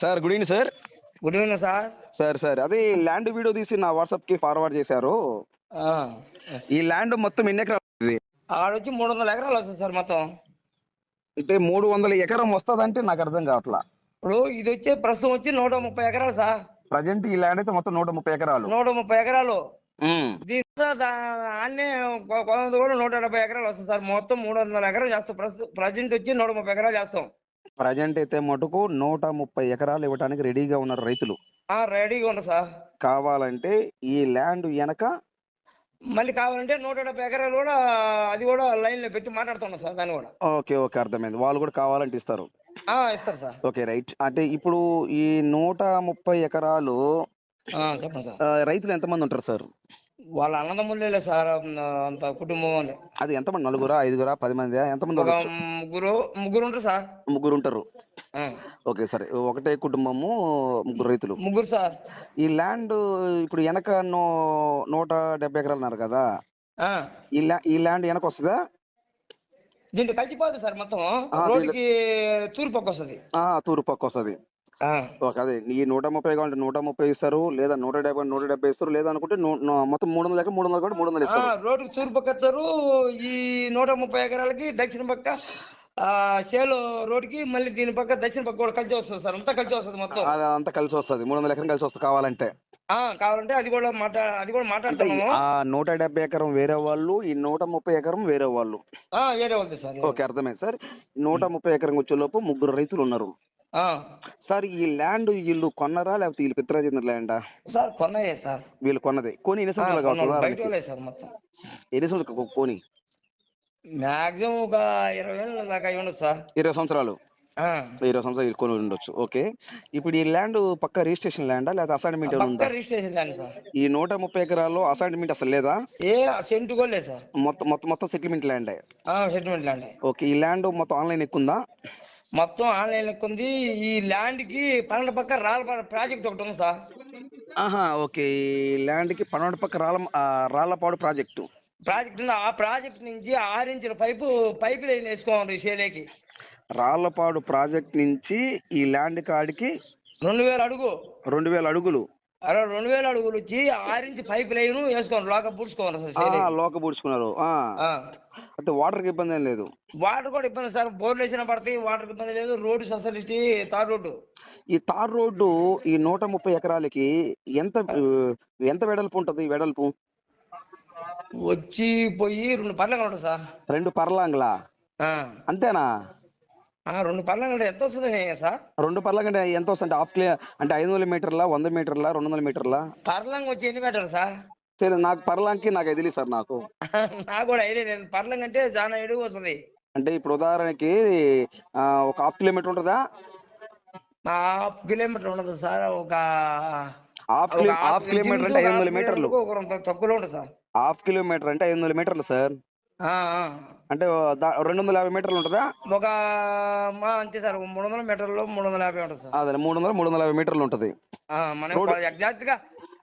Sir good evening sir good evening sir sir sir అదే land video తీసి నా వాట్సాప్కి ఫార్వర్డ్ చేశారు. ఈ ల్యాండ్ మొత్తం ఎన్ని ఎకరాలు ఇది ఆడొచ్చి మూడు వందల ఎకరాలు వస్తుంది సార్ మొత్తం. అంటే మూడు వందల ఎకరం వస్తుందంటే నాకు అర్థం కావట్లా. ఇప్పుడు ఇది వచ్చి ప్రస్తుతం వచ్చి నూట ముప్పై ఎకరాలు సార్. ప్రజెంట్ ఈ ల్యాండ్ అయితే మొత్తం నూట ముప్పై ఎకరాలు. నూట ముప్పై ఎకరాలు. కొలంది కూడా నూట డెబ్బై ఎకరాలు వస్తుంది సార్. మొత్తం మూడు వందల ఎకరాలు చేస్తాం. ప్రజెంట్ వచ్చి నూట ముప్పై ఎకరాలు చేస్తాం. ప్రజెంట్ అయితే మటుకు నూట ముప్పై ఎకరాలు ఇవ్వడానికి రెడీగా ఉన్నారు రైతులు. రెడీగా ఉంది సార్. కావాలంటే ఈ ల్యాండ్ వెనక మళ్ళీ కావాలంటే నూట డెబ్బై ఎకరాలు కూడా అది కూడా లైన్లో పెట్టి మాట్లాడుతున్నాం సార్ దాన్ని కూడా. ఓకే ఓకే అర్థమైంది. వాళ్ళు కూడా కావాలంటే ఇస్తారు. ఇస్తారు సార్. Okay right. అంటే ఇప్పుడు ఈ నూట ముప్పై ఎకరాలు రైతులు ఎంతమంది ఉంటారు సార్? వాళ్ళ అన్నదమ్ములే సార్ అంత కుటుంబం అని. అది ఎంతమంది? నలుగురా ఐదుగురా పది మంది ఎంతమంది ఒక ఉండొచ్చు? ముగ్గురు ముగ్గురు ఉంటారు సార్. ముగ్గురు ఉంటారు ఓకే సరే. ఒకటే కుటుంబము ముగ్గురు రైతులు. ముగ్గురు సార్. ఈ ల్యాండ్ ఇప్పుడు వెనక నూ నూట డెబ్బై ఎకరాలు అన్నారు కదా? ఈ ల్యా ఈ ల్యాండ్ వెనక వస్తుందా? దీంట్లో కలిసిపోతుంది సార్ మొత్తం. రోడ్డుకి తూర్పు పక్క వస్తుంది. తూర్పు పక్క వస్తుంది. అదే ఈ నూట ముప్పై కావాలంటే నూట ముప్పై ఇస్తారు లేదా నూట డెబ్బై నూట డెబ్బై ఇస్తారు లేదా అనుకుంటే మొత్తం మూడు వందల మూడు వందలు కూడా మూడు వందలు ఇస్తారు. రోడ్డుకి తూర్పు పక్క ఈ నూట ముప్పై ఎకరాలకి దక్షిణ పక్క సేలు రోడ్డుకి మళ్ళీ దీని పక్క దక్షిణ పక్క కూడా కలిసి వస్తుంది సార్ అంతా కలిసి వస్తుంది మొత్తం. అంతా కలిసి వస్తుంది మూడు వందల ఎకరం కలిసి వస్తుంది కావాలంటే. కావాలంటే అది కూడా మాట్లా అది కూడా మాట్లాడుతున్నాము నూట డెబ్బై ఎకరం వేరే వాళ్ళు ఈ నూట ముప్పై ఎకరం వేరే వాళ్ళు. ఏరే ఉంది సార్ ఓకే అర్థమైంది సార్. నూట ముప్పై ఎకరం వచ్చేలోపు ముగ్గురు రైతులు ఉన్నారు. సార్ ఈ ల్యాండ్ వీళ్ళు కొన్నరా? లేకపోతే వీళ్ళు పిత్రా చెందిన ల్యాండా? సార్ కొన్నాయే సార్. వీళ్ళు కొన్నది. కొని ఎన్ని సంవత్సరాలు కావచ్చు ఎన్ని సంవత్సరాలు కొని మాక్సిమం ఒక ఇరవై ఏళ్ళ దాకా ఉండదు సార్. ఇరవై సంవత్సరాలు? ఇరవై సంవత్సరాలు కొని ఉండొచ్చు. ఓకే. ఇప్పుడు ఈ ల్యాండ్ పక్క రిజిస్ట్రేషన్ ల్యాండా? లేదా అసైన్మెంట్ ఉందా? రిజిస్ట్రేషన్ దాన్ని సార్. ఈ నూట ముప్పై ఎకరాల్లో అసైన్మెంట్ అసలు లేదా? ఏ సెంటు కూడా లేదు సార్. మొత్తం మొత్తం మొత్తం సెటిల్మెంట్ ల్యాండే. Settlement land. ఓకే. ఈ ల్యాండ్ మొత్తం ఆన్లైన్ ఎక్కుందా? మొత్తం ఆన్లైన్ లెక్క ఉంది. ఈ ల్యాండ్కి పన్నెండు పక్క రాళ్ళ ప్రాజెక్ట్ ఒకటి ఉంది సార్. ఆహా ఓకే. ఈ ల్యాండ్కి పన్నెండు పక్క రాళ్ళ రాళ్ళపాడు ప్రాజెక్టు. ప్రాజెక్ట్ ఉంది. ఆ ప్రాజెక్ట్ నుంచి ఆరు ఇంచుల పైపు పైపు లైన్ వేసుకోవాలి సేలేకి. రాళ్ళపాడు ప్రాజెక్ట్ నుంచి ఈ ల్యాండ్ కాడికి రెండు వేల అడుగు. రెండు వేల అడుగులు. అరే రెండు వేల అడుగులు వచ్చి ఆరు ఇంచు పైపు లైన్ వేసుకోండి లోక పూడ్చుకోవాలి సార్. లోక పూడ్చుకున్నారు ఆ. ఆ. అయితే వాటర్కి ఇబ్బంది ఏం లేదు వాటర్ కూడా ఇబ్బంది సార్ బోర్లు వేసినా పడతాయి వాటర్ ఇబ్బంది లేదు రోడ్డు సొసైటీ తార్ రోడ్డు ఈ తార్ రోడ్డు ఈ నూట ముప్పై ఎకరాలకి ఎంత ఎంత వెడల్పు ఉంటది వెడల్పు వచ్చి పోయి రెండు పర్లంగా ఉంటుంది సార్ రెండు పర్లాంగ్లా. అంతేనా ఆ, రెండు పర్లంగా ఎంత వస్తుంది సార్? రెండు పర్లాంగ్ అంటే ఎంత వస్తుంది హాఫ్ కిలో అంటే ఐదు వందల మీటర్లా వంద మీటర్లా రెండు వందల మీటర్లా? పర్లంగా వచ్చి ఎన్ని మీటర్లు సార్? సరే నాకు పర్లాంగ్కి నాకు తెలియదు సార్ నాకు. నాకు కూడా ఐడియా లేదు. పర్లంగా అంటే చాలా ఎడుగు వస్తుంది. అంటే ఇప్పుడు ఉదాహరణకి ఒక హాఫ్ కిలోమీటర్ ఉంటుందా? హాఫ్ కిలోమీటర్ ఉండదు సార్. ఒక హాఫ్ హాఫ్ కిలోమీటర్ అంటే ఐదు వందల మీటర్లు. తక్కువలో ఉంటుంది సార్. హాఫ్ కిలోమీటర్ అంటే ఐదు వందల మీటర్లు సార్. అంటే రెండు వందల యాభై మీటర్లు ఉంటుందా? ఒక అంతే సార్. మూడు వందల మీటర్లు మూడు వందల యాభై ఉంటుంది సార్. అదే మూడు వందల మూడు వందల యాభై మీటర్లు ఉంటుంది. ఎగ్జాక్ట్గా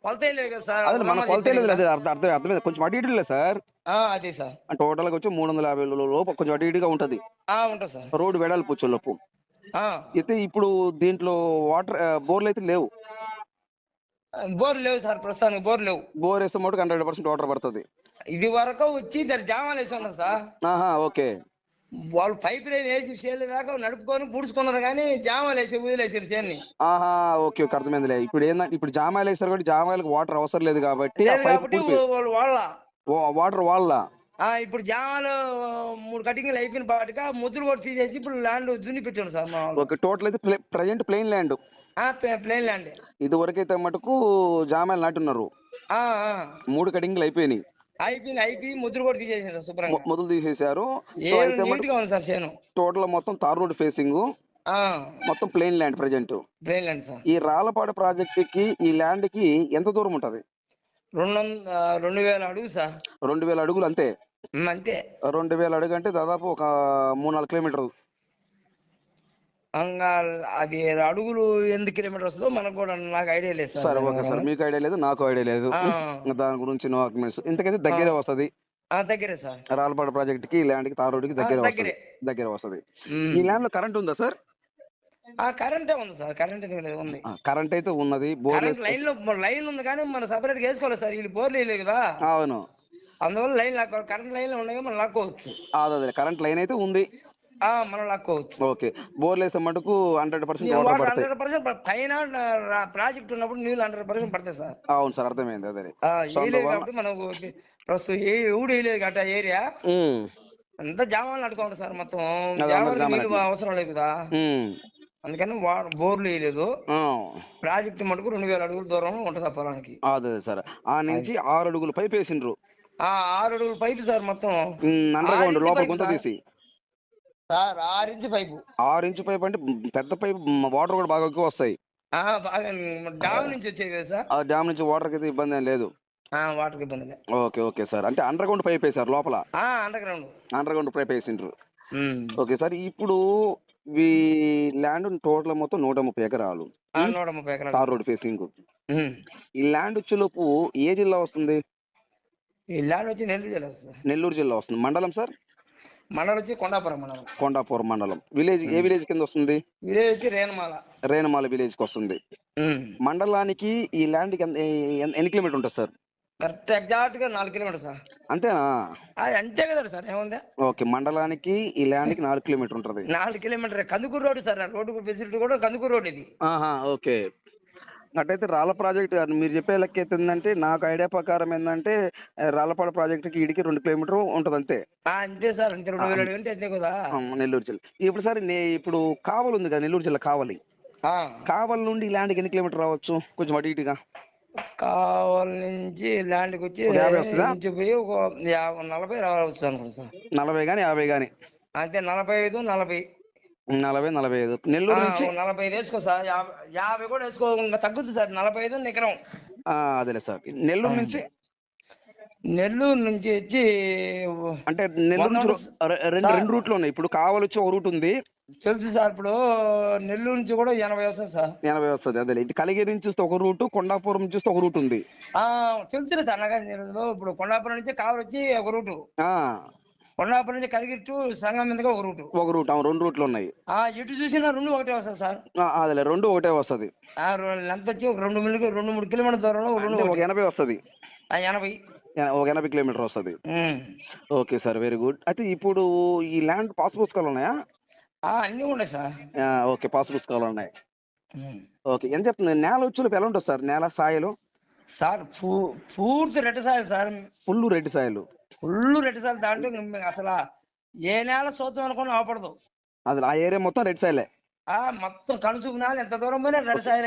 కొలత లేదు కదా సార్. అదే మన కొలత లేదు అదే అర్థం అర్థం అర్థమైంది. కొంచెం అటు ఇటు లేదు సార్. ఆ, అదే సార్. టోటల్గా వచ్చి మూడు వందల యాభై లోపు కొంచెం అటు ఇటుగా ఉంటది. ఆ, ఉంటుంది సార్. రోడ్డు వెడల్పు వచ్చే లోపు ఆ. అయితే ఇప్పుడు దీంట్లో వాటర్ బోర్లు అయితే లేవు. బోర్ లేవు సార్ ప్రస్తుతానికి బోర్ లేవు. బోర్ వేస్తే మటుకు హండ్రెడ్ పర్సెంట్ వాటర్ పడుతుంది. ఇది వరకు వచ్చి దాని జామాలు వేసి ఉన్నారు సార్. ఆహా ఓకే. వాళ్ళు పైప్ లైన్ వేసి చేలు దాకా నడుపుకొని పూడ్చుకున్నారు కానీ జామాలు వేసి వదిలేసారు చేన్ని ఆహా ఓకే ఓకే అర్థమైందిలే. ఇప్పుడు ఏంటంటే ఇప్పుడు జామాయిలు వేస్తారు కాబట్టి జామాయిలకు వాటర్ అవసరం లేదు కాబట్టి ఆ లేదు పైప్ కాబట్టి వాళ్ళు వాళ్ళ. వాటర్ వాళ్ళ. ఆ, ఇప్పుడు జామాలు మూడు కటింగ్లు అయిపోయిన పాటుగా ముద్దులు కూడా తీసేసి ఇప్పుడు ల్యాండ్ దున్ని పెట్టాను సార్ మా వాళ్ళు. ఓకే టోటల్ అయితే present plain land plane land ఇది వరకైతే మటుకు జామాయిలు నాటున్నారు. ఆ, ఆ. మూడు కటింగ్లు అయిపోయినాయి. అయిపోయింది అయిపోయి ముద్దులు కూడా తీసేసారు శుభ్రంగా. మొదలు తీసేశారు. టోటల్ మొత్తం తార్ రోడ్ ఫేసింగ్. మొత్తం land present. Plane land sir. ఈ రాళ్ళపాడు ప్రాజెక్ట్కి ఈ ల్యాండ్కి ఎంత దూరం ఉంటది? రెండు వేల అడుగు సార్. రెండు వేల అడుగులు అంతే. అంతే. రెండు వేల అడుగు అంటే దాదాపు ఒక మూడు నాలుగు కిలోమీటర్లు. అది అడుగులు ఎన్ని కిలోమీటర్ వస్తుందో మనకు కూడా నాకు ఐడియా లేదు సార్ సరే ఓకే సార్ మీకు ఐడియా లేదు నాకు ఐడియా లేదు. దాని గురించి నో ఆర్గ్యుమెంట్స్ ఇంతకైతే దగ్గరే వస్తది. ఆ, దగ్గరే సార్. రాళ్ళపాడు ప్రాజెక్ట్కి ల్యాండ్కి తార్ రోడ్కి దగ్గర వస్తది. దగ్గరే. వస్తది. ఈ ల్యాండ్లో కరెంట్ ఉందా సార్? ఆ కరెంటే ఉంది సార్ కరెంట్ ఉంది. కరెంట్ అయితే ఉన్నది. బోర్ లైన్లో లైన్ ఉంది కానీ మనం సపరేట్ వేసుకోవాలి సార్ వీళ్ళు బోర్లు వేయలేదు కదా. అవును. అందువల్ల లైన్ లాక్కోవాలి. కరెంట్ లైన్ ఉన్నాయి మనం లాక్కోవచ్చు. అదే కరెంట్ లైన్ అయితే ఉంది. మనం లాక్కోవచ్చు ఓకే. బోర్లు వేస్తే మటుకు హండ్రెడ్ పర్సెంట్ వాటర్ పడతాయి. హండ్రెడ్ పర్సెంట్ పైన ప్రాజెక్ట్ ఉన్నప్పుడు నీళ్ళు హండ్రెడ్ పర్సెంట్ పడతాయి సార్. అవును సార్ అర్థమైంది అదే ఆ, సో వేయలేదు అందువల్ల- కాబట్టి మనం ప్రస్తుతం ఏ వేయలేదు కాబట్టి ఆ ఏరియా. ఉమ్, అంతా జామాలు అడుకోండి సార్ మొత్తం. జామాలు అవసరం లేదు కదా. అందుకని బోర్లు వేయలేదు. ప్రాజెక్ట్ మటుకు రెండు వేల అడుగుల దూరం ఉంటుంది ఆ పొలానికి. అదే సార్. ఆ నుంచి ఆరు అడుగులు పైప్ వేసిండ్రు. ఆ ఆరు అడుగుల పైపు సార్ మొత్తం. అండర్ గ్రౌండ్ లోపల గుంత. తీసి. సార్ ఆరు ఇంచు పైపు. ఆరు ఇంచు పైప్ అంటే పెద్ద పైప్ వాటర్ కూడా బాగా ఎక్కువ వస్తాయి. బాగా డామ్ నుంచి వచ్చాయి కదా సార్. ఆ నుంచి వాటర్ అయితే ఇబ్బంది ఏం లేదు. వాటర్ ఇబ్బంది. Okay okay sir. అంటే అండర్ గ్రౌండ్ పైప్ వేసారు లోపల? Under ground under ground pipe వేసిండ్రు. ఓకే సార్ ఇప్పుడు ఈ ల్యాండ్ టోటల్ మొత్తం నూట ముప్పై ఎకరాలు. నూట ముప్పై ఎకరాలు. Tar road facing. ఈ ల్యాండ్ వచ్చేలోపు ఏ జిల్లా వస్తుంది? ఈ ల్యాండ్ వచ్చి నెల్లూరు జిల్లా సార్. నెల్లూరు జిల్లా వస్తుంది. మండలం సార్? మండలం వచ్చి కొండాపురం మండలం. కొండాపూర్ మండలం. విలేజ్ ఏ విలేజ్ కింద వస్తుంది? విలేజ్ వచ్చి రేణమాల. రేణమాల విలేజ్కి వస్తుంది. మండలానికి ఈ ల్యాండ్కి ఎన్ని కిలోమీటర్ ఉంటుంది సార్? కరెక్ట్ ఎగ్జాక్ట్గా నాలుగు కిలోమీటర్ సార్. అంతేనా? అంతే కదా సార్ ఏముంది? ఓకే మండలానికి ఈ ల్యాండ్కి నాలుగు కిలోమీటర్ ఉంటుంది. నాలుగు kilometre. Kandukur road sir road facility కూడా కందుకూరు రోడ్ ఇది. ఓకే. అట్టయితే రాళ్ళ ప్రాజెక్ట్ మీరు చెప్పే లెక్క అయితే ఏంటంటే నాకు ఐడియా ప్రకారం ఏంటంటే రాళ్ళపాడు ప్రాజెక్ట్కి ఇడికి రెండు కిలోమీటర్ ఉంటుంది అంతే అంతే సార్. అంతే రెండు వేల అడుగు అంటే అంతే కదా. నెల్లూరు జిల్లా. ఇప్పుడు సార్ నే ఇప్పుడు కావలి ఉంది కదా నెల్లూరు జిల్లా కావలి. ఆ, కావలి నుండి ఈ ల్యాండ్కి ఎన్ని కిలోమీటర్ రావచ్చు? కొంచెం అటు ఇటుగా. కావాలి నుంచి ల్యాండ్కి వచ్చి? నుంచి పోయి ఒక నలభై రావచ్చు అనుకుంటా సార్. నలభై కానీ యాభై కానీ అంతే నలభై ఐదు నలభై. నలభై నలభై ఐదు. నెల్లూరు నుంచి? నలభై ఐదు వేసుకో సార్. యాభై కూడా వేసుకో. ఇంకా తగ్గుద్ది సార్. నలభై ఐదు ఎకరం ఆ, అదేలే సార్. నెల్లూరు నుంచి? నెల్లూరు నుంచి వచ్చి అంటే నెల్లూరు నుంచి రెండు రెండు రూట్లు ఉన్నాయి. ఇప్పుడు కావలి వచ్చి ఒక రూట్ ఉంది. తెలుసు సార్. ఇప్పుడు నెల్లూరు నుంచి కూడా ఎనభై వస్తుంది సార్. ఎనభై వస్తుంది. అదే ఇటు కలిగిరి నుంచి చూస్తే ఒక రూట్ కొండాపురం నుంచి చూస్తే ఒక రూట్ ఉంది. ఆ తెలుసు సార్. నాకు ఇప్పుడు కొండాపురం నుంచి కావలి వచ్చి ఒక రూటు. కొండాపురం నుంచి కలిగిరి టు సంగం మీదుగా ఒక రూటు. ఒక రూట్ అవును రెండు రూట్లు ఉన్నాయి. ఆ ఎటు చూసినా రెండు ఒకటే వస్తుంది సార్. ఆ, అదేలే రెండు ఒకటే వస్తుంది. ఆ లెంత్ వచ్చి ఒక రెండు మిల్లి రెండు మూడు కిలోమీటర్ దూరంలో ఒక రెండు ఒక. ఎనభై వస్తుంది. ఎనభై. ఒక ఎనభై కిలోమీటర్ వస్తుంది. ఓకే సార్ వెరీ గుడ్ అయితే ఇప్పుడు ఈ ల్యాండ్ పాస్ పుస్తకాలు ఉన్నాయా? ఆ, అన్నీ ఉన్నాయి సార్. ఓకే పాస్ పుస్తకాలు ఉన్నాయి. ఓకే ఎంత చెప్తుంది నేల వచ్చులకు ఎలా ఉంటుంది సార్? నేల సాయలు? సార్ పూర్తి రెడ్డి సార్ సార్. ఫుల్ రెడ్డి సాయలు. ఫుల్ రెడ్డి సార్ దాంట్లో అసలు ఏ నేల సోతం అనుకుని అవపడదు అది ఆ ఏరియా మొత్తం రెడ్ సాయలే. ఆ మొత్తం కనుసుకు నేల ఎంత దూరం పోయినా రెడ్డి సార్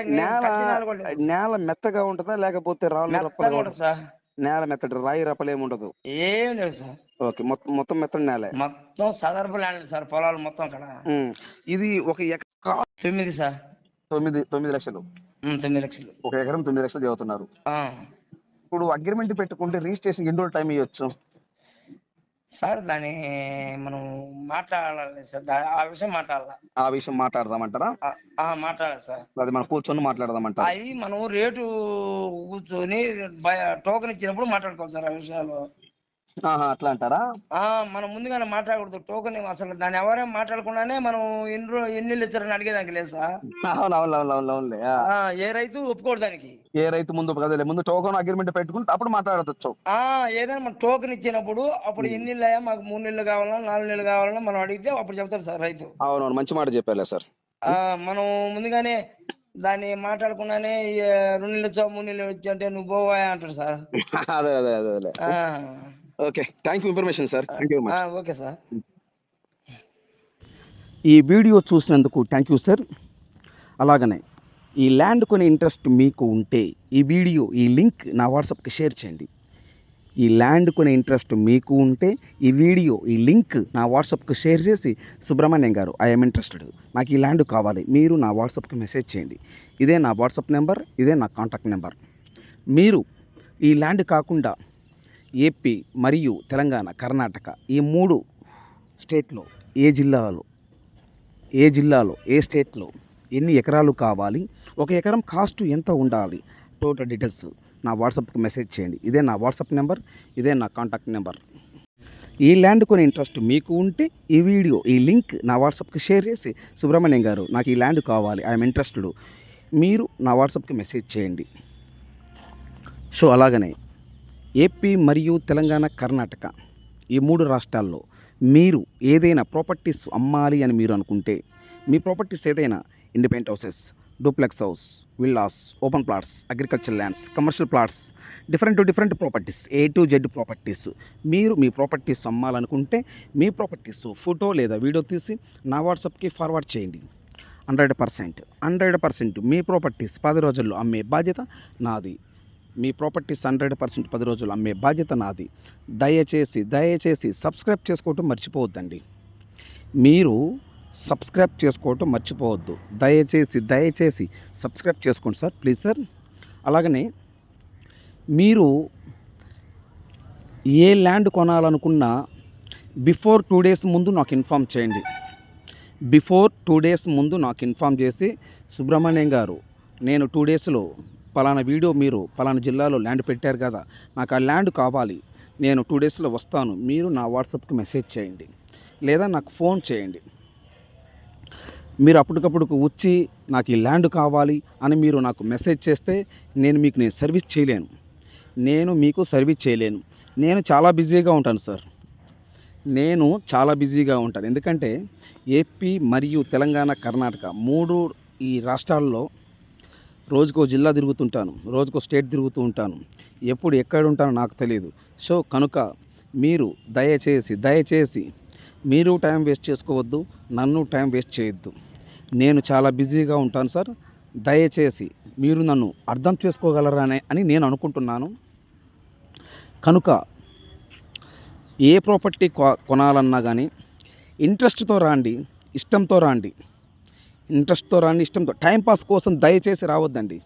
నేల మెత్తగా ఉంటుందా లేకపోతే రాళ్ళు రప్పలుగా ఉంటుంది సార్. నేల మెత్తటి రాయి రప్పలు ఏమి ఉండదు. ఏం లేదు సార్. ఓకే మొత్తం మొత్తం మెత్తటి నేలే. మొత్తం సదర్పు ల్యాండ్ సార్ పొలాలు మొత్తం అక్కడ. ఇది ఒక ఎకరా తొమ్మిది సార్. తొమ్మిది తొమ్మిది లక్షలు. తొమ్మిది లక్షలు. ఒక ఎకరం తొమ్మిది లక్షలు చదువుతున్నారు. ఇప్పుడు అగ్రిమెంట్ పెట్టుకుంటే రిజిస్ట్రేషన్ ఎన్ని రోజులు టైం ఇవ్వచ్చు? సార్ దాన్ని మనం మాట్లాడాలి సార్. ఆ విషయం మాట్లాడాలి. ఆ విషయం మాట్లాడదామంటారా? మాట్లాడాలి సార్. అది మనం కూర్చొని మాట్లాడదామంటారా? అది మనం రేటు కూర్చొని టోకెన్ ఇచ్చినప్పుడు మాట్లాడుకోవాలి సార్ ఆ విషయాలు. అట్లా అంటారా? ఆ మనం ముందుగానే మాట్లాడకూడదు. టోకెన్ అసలు దాన్ని ఎవరేం మాట్లాడకుండానే మనం ఎన్ని ఎన్ని ఇచ్చారని అడిగేదానికి లేదు సార్. ఏ రైతు ఒప్పుకోడు దానికి. ఏ రైతు ముందు కదలే ముందు టోకన్ అగ్రిమెంట్ పెట్టుకుంటే అప్పుడు మాట్లాడవచ్చు ఆ ఏదైనా మనం టోకెన్ ఇచ్చినప్పుడు అప్పుడు ఎన్ని అయ్యా మాకు మూడు నెలలు కావాలన్నా నాలుగు నెలలు కావాలన్నా మనం అడిగితే అప్పుడు చెప్తారు సార్ రైతు. అవునవును మంచి మాట చెప్పాలే సార్. ఆ మనం ముందుగానే దాన్ని మాట్లాడకుండానే ఈ రెండు నెలలు వచ్చావు మూడు నెలలు వచ్చి అంటే నువ్వు పోవా అంటాడు సార్. అదే అదే అదే okay. Thank you information sir thank you ఆ, ఓకే సార్ ఈ వీడియో చూసినందుకు థ్యాంక్ యూ సార్ అలాగనే ఈ ల్యాండ్ కొనే ఇంట్రెస్ట్ మీకు ఉంటే ఈ వీడియో ఈ లింక్ నా వాట్సాప్కి షేర్ చేయండి. ఈ ల్యాండ్ కొనే ఇంట్రెస్ట్ మీకు ఉంటే ఈ వీడియో ఈ లింక్ నా వాట్సాప్కి షేర్ చేసి సుబ్రహ్మణ్యం గారు ఐఎమ్ ఇంట్రెస్టెడ్ నాకు ఈ ల్యాండ్ కావాలి. మీరు నా వాట్సాప్కి మెసేజ్ చేయండి. ఇదే నా వాట్సాప్ నెంబర్ ఇదే నా కాంటాక్ట్ నెంబర్ మీరు ఈ ల్యాండ్ కాకుండా ఏపీ మరియు తెలంగాణ కర్ణాటక ఈ మూడు స్టేట్లో ఏ జిల్లాలో? ఏ జిల్లాలో? ఏ స్టేట్లో? ఎన్ని ఎకరాలు కావాలి? ఒక ఎకరం కాస్ట్ ఎంత ఉండాలి? టోటల్ డీటెయిల్స్ నా వాట్సాప్కి మెసేజ్ చేయండి. ఇదే నా వాట్సాప్ నెంబర్ ఇదే నా కాంటాక్ట్ నెంబర్. ఈ ల్యాండ్ కొని ఇంట్రెస్ట్ మీకు ఉంటే ఈ వీడియో ఈ లింక్ నా వాట్సాప్కి షేర్ చేసి సుబ్రహ్మణ్యం గారు నాకు ఈ ల్యాండ్ కావాలి ఐఎమ్ ఇంట్రెస్టెడ్. మీరు నా వాట్సాప్కి మెసేజ్ చేయండి. సో అలాగనే ఏపీ మరియు తెలంగాణ కర్ణాటక ఈ మూడు రాష్ట్రాల్లో మీరు ఏదైనా ప్రాపర్టీస్ అమ్మాలి అని మీరు అనుకుంటే మీ ప్రాపర్టీస్ ఏదైనా independent houses duplex house villas open plots agriculture lands commercial plots different to different properties A to Z properties మీరు మీ ప్రాపర్టీస్ అమ్మాలనుకుంటే మీ ప్రాపర్టీస్ ఫోటో లేదా వీడియో తీసి నా వాట్సాప్కి ఫార్వర్డ్ చేయండి. హండ్రెడ్ పర్సెంట్ హండ్రెడ్ పర్సెంట్ మీ ప్రాపర్టీస్ పది రోజుల్లో అమ్మే బాధ్యత నాది. మీ ప్రాపర్టీస్ హండ్రెడ్ పర్సెంట్ పది రోజులు అమ్మే బాధ్యత నాది. దయచేసి దయచేసి సబ్స్క్రైబ్ చేసుకోవటం మర్చిపోవద్దండి. మీరు సబ్స్క్రైబ్ చేసుకోవటం మర్చిపోవద్దు. దయచేసి దయచేసి సబ్స్క్రైబ్ చేసుకోండి సార్ ప్లీజ్ సార్. అలాగనే మీరు ఏ ల్యాండ్ కొనాలనుకున్నా బిఫోర్ టూ డేస్ ముందు నాకు ఇన్ఫామ్ చేయండి. బిఫోర్ టూ డేస్ ముందు నాకు ఇన్ఫామ్ చేసి సుబ్రహ్మణ్యం గారు నేను టూ డేస్లో పలానా వీడియో మీరు పలానా జిల్లాలో ల్యాండ్ పెట్టారు కదా నాకు ఆ ల్యాండ్ కావాలి. నేను టూ డేస్లో వస్తాను. మీరు నా వాట్సాప్కి మెసేజ్ చేయండి. లేదా నాకు ఫోన్ చేయండి. మీరు అప్పటికప్పుడు వచ్చి నాకు ఈ ల్యాండ్ కావాలి అని మీరు నాకు మెసేజ్ చేస్తే నేను మీకు నేను సర్వీస్ చేయలేను. నేను మీకు సర్వీస్ చేయలేను. నేను చాలా బిజీగా ఉంటాను సార్. నేను చాలా బిజీగా ఉంటాను. ఎందుకంటే ఏపీ మరియు తెలంగాణ కర్ణాటక మూడు ఈ రాష్ట్రాల్లో రోజుకో జిల్లా తిరుగుతుంటాను రోజుకో స్టేట్ తిరుగుతూ ఉంటాను ఎప్పుడు ఎక్కడ ఉంటానో నాకు తెలియదు సో కనుక మీరు దయచేసి దయచేసి మీరు టైం వేస్ట్ చేసుకోవద్దు నన్ను టైం వేస్ట్ చేయొద్దు. నేను చాలా బిజీగా ఉంటాను సార్. దయచేసి మీరు నన్ను అర్థం చేసుకోగలరా అని అని నేను అనుకుంటున్నాను. కనుక ఏ ప్రాపర్టీ కొ- కొనాలన్నా కానీ ఇంట్రెస్ట్తో రాండి ఇష్టంతో రాండి. ఇంట్రెస్ట్తో రాండి ఇష్టంతో టైంపాస్ కోసం దయచేసి రావద్దండి.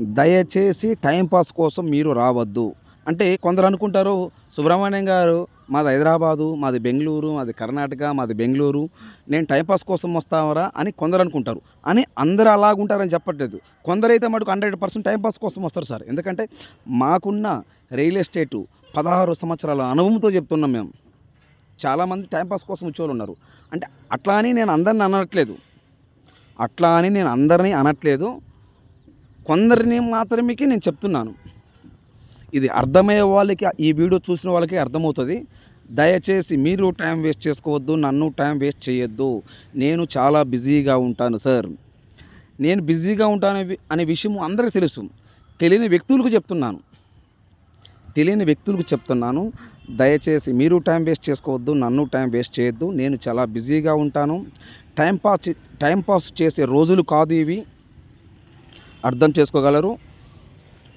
దయచేసి టైంపాస్ కోసం మీరు రావద్దు. అంటే కొందరు అనుకుంటారు సుబ్రహ్మణ్యం గారు మాది హైదరాబాదు మాది బెంగళూరు మాది కర్ణాటక మాది బెంగళూరు నేను టైంపాస్ కోసం వస్తావరా? అని కొందరు అనుకుంటారు. అని అందరూ అలాగుంటారని చెప్పట్లేదు. కొందరైతే మటుకు హండ్రెడ్ పర్సెంట్ టైంపాస్ కోసం వస్తారు సార్. ఎందుకంటే మాకున్న రియల్ ఎస్టేటు పదహారు సంవత్సరాల అనుభవంతో చెప్తున్నాం మేము. చాలామంది టైంపాస్ కోసం వచ్చేవాళ్ళు ఉన్నారు. అంటే అట్లా అని నేను అందరిని అనట్లేదు. అట్లా అని నేను అందరినీ అనట్లేదు. కొందరిని మాత్రమే నేను చెప్తున్నాను. ఇది అర్థమయ్యే వాళ్ళకి ఈ వీడియో చూసిన వాళ్ళకి అర్థమవుతుంది. దయచేసి మీరు టైం వేస్ట్ చేసుకోవద్దు నన్ను టైం వేస్ట్ చేయొద్దు. నేను చాలా బిజీగా ఉంటాను సార్. నేను బిజీగా ఉంటాను అనే విషయం అందరికీ తెలుసు. తెలియని వ్యక్తులకు చెప్తున్నాను. తెలియని వ్యక్తులకు చెప్తున్నాను. దయచేసి మీరు టైం వేస్ట్ చేసుకోవద్దు నన్ను టైం వేస్ట్ చేయొద్దు. నేను చాలా బిజీగా ఉంటాను. టైం పాస్ టైం పాస్ చేసే రోజులు కాదు ఇవి. అర్థం చేసుకోగలరు?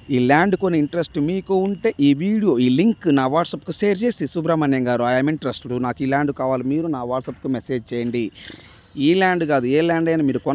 ఈ ల్యాండ్ కొని ఇంట్రెస్ట్ మీకు ఉంటే ఈ వీడియో ఈ లింక్ నా వాట్సాప్కి షేర్ చేసి సుబ్రహ్మణ్యం గారు ఐఎమ్ ఇంట్రెస్టెడ్ నాకు ఈ ల్యాండ్ కావాలి. మీరు నా వాట్సాప్కి మెసేజ్ చేయండి. ఈ ల్యాండ్ కాదు ఏ ల్యాండ్ అయినా మీరు కొన